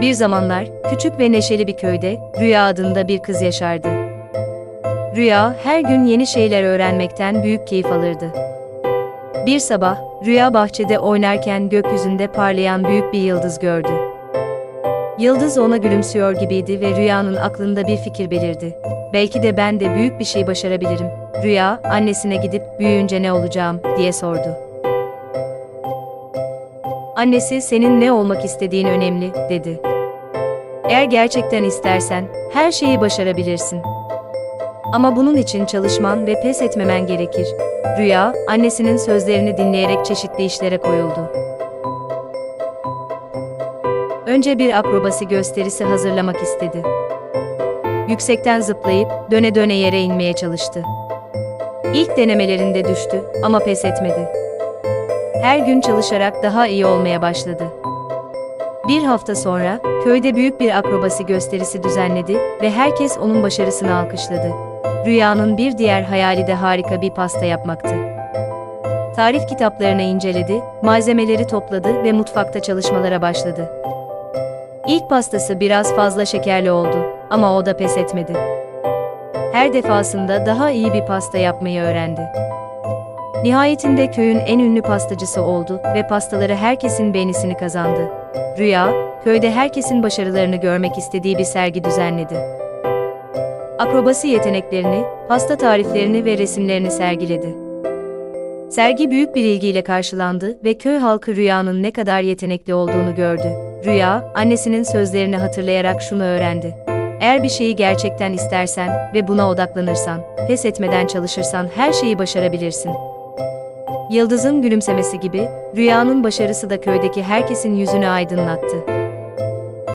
Bir zamanlar, küçük ve neşeli bir köyde, Rüya adında bir kız yaşardı. Rüya, her gün yeni şeyler öğrenmekten büyük keyif alırdı. Bir sabah, Rüya bahçede oynarken gökyüzünde parlayan büyük bir yıldız gördü. Yıldız ona gülümsüyor gibiydi ve Rüya'nın aklında bir fikir belirdi. Belki de ben de büyük bir şey başarabilirim. Rüya, annesine gidip büyüyünce ne olacağım diye sordu. Annesi senin ne olmak istediğin önemli, dedi. Eğer gerçekten istersen, her şeyi başarabilirsin. Ama bunun için çalışman ve pes etmemen gerekir. Rüya, annesinin sözlerini dinleyerek çeşitli işlere koyuldu. Önce bir akrobasi gösterisi hazırlamak istedi. Yüksekten zıplayıp döne döne yere inmeye çalıştı. İlk denemelerinde düştü ama pes etmedi. Her gün çalışarak daha iyi olmaya başladı. Bir hafta sonra köyde büyük bir akrobasi gösterisi düzenledi ve herkes onun başarısını alkışladı. Rüyanın bir diğer hayali de harika bir pasta yapmaktı. Tarif kitaplarını inceledi, malzemeleri topladı ve mutfakta çalışmalara başladı. İlk pastası biraz fazla şekerli oldu ama o da pes etmedi. Her defasında daha iyi bir pasta yapmayı öğrendi. Nihayetinde köyün en ünlü pastacısı oldu ve pastaları herkesin beğenisini kazandı. Rüya, köyde herkesin başarılarını görmek istediği bir sergi düzenledi. Akrobasi yeteneklerini, pasta tariflerini ve resimlerini sergiledi. Sergi büyük bir ilgiyle karşılandı ve köy halkı Rüya'nın ne kadar yetenekli olduğunu gördü. Rüya, annesinin sözlerini hatırlayarak şunu öğrendi. Eğer bir şeyi gerçekten istersen ve buna odaklanırsan, pes etmeden çalışırsan her şeyi başarabilirsin. Yıldız'ın gülümsemesi gibi, Rüya'nın başarısı da köydeki herkesin yüzünü aydınlattı.